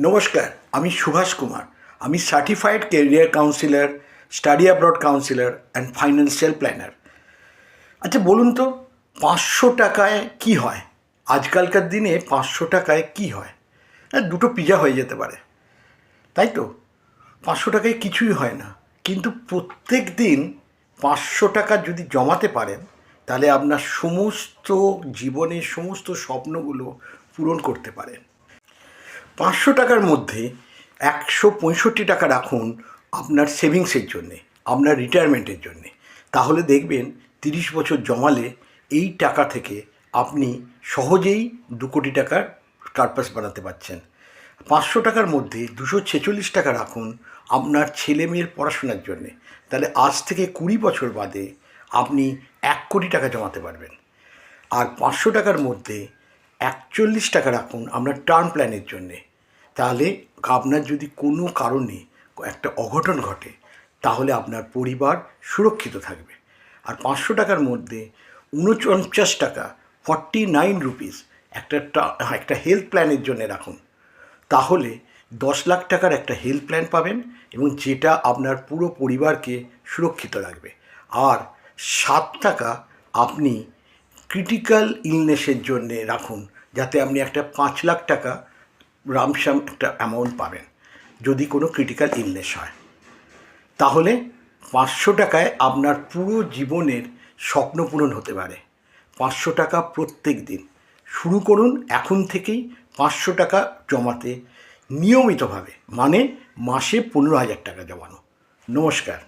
নমস্কার, আমি সুভাষ কুমার। আমি certified career counsellor study abroad counsellor and financial planner আচ্ছা বলুন তো, পাঁচশো টাকায় কি হয়? আজকালকার দিনে পাঁচশো টাকায় কি হয়? হ্যাঁ দুটো পিজা হয়ে যেতে পারে। তাই তো? পাঁচশো টাকায় কিছুই হয় না। কিন্তু প্রত্যেক দিন পাঁচশো টাকা যদি জমাতে পারেন, তাহলে আপনার সমস্ত জীবনের সমস্ত স্বপ্নগুলো পূরণ করতে পারেন। পাঁচশো টাকার মধ্যে একশো পঁয়ষট্টি টাকা রাখুন আপনার সেভিংসের জন্যে, আপনার রিটায়ারমেন্টের জন্যে। তাহলে দেখবেন তিরিশ বছর জমালে এই টাকা থেকে আপনি সহজেই দু কোটি টাকার কার্পাস বানাতে পারছেন। পাঁচশো টাকার মধ্যে দুশো ছেচল্লিশ টাকা রাখুন আপনার ছেলে মেয়ের পড়াশোনার জন্যে। তাহলে আজ থেকে কুড়ি বছর বাদে আপনি এক কোটি টাকা জমাতে পারবেন। আর পাঁচশো টাকার মধ্যে একচল্লিশ টাকা রাখুন আপনার টার্ম প্ল্যানের জন্যে। তাহলে আপনার যদি কোনো কারণে একটা অঘটন ঘটে, তাহলে আপনার পরিবার সুরক্ষিত থাকবে। আর পাঁচশো টাকার মধ্যে উনপঞ্চাশ টাকা, ফর্টি নাইন রুপিস একটা একটা হেলথ প্ল্যানের জন্য রাখুন। তাহলে দশ লাখ টাকার একটা হেলথ প্ল্যান পাবেন এবং যেটা আপনার পুরো পরিবারকে সুরক্ষিত রাখবে। আর সাত টাকা আপনি ক্রিটিক্যাল ইলনেসের জন্যে রাখুন, যাতে আপনি একটা পাঁচ লাখ টাকা রামসাম একটা অ্যামাউন্ট পাবেন, যদি কোনো ক্রিটিক্যাল ইলনেস হয়। তাহলে পাঁচশো টাকায় আপনার পুরো জীবনের স্বপ্ন পূরণ হতে পারে। পাঁচশো টাকা প্রত্যেক দিন। শুরু করুন এখন থেকেই পাঁচশো টাকা জমাতে নিয়মিতভাবে মানে মাসে পনেরো হাজার টাকা জমানো। নমস্কার।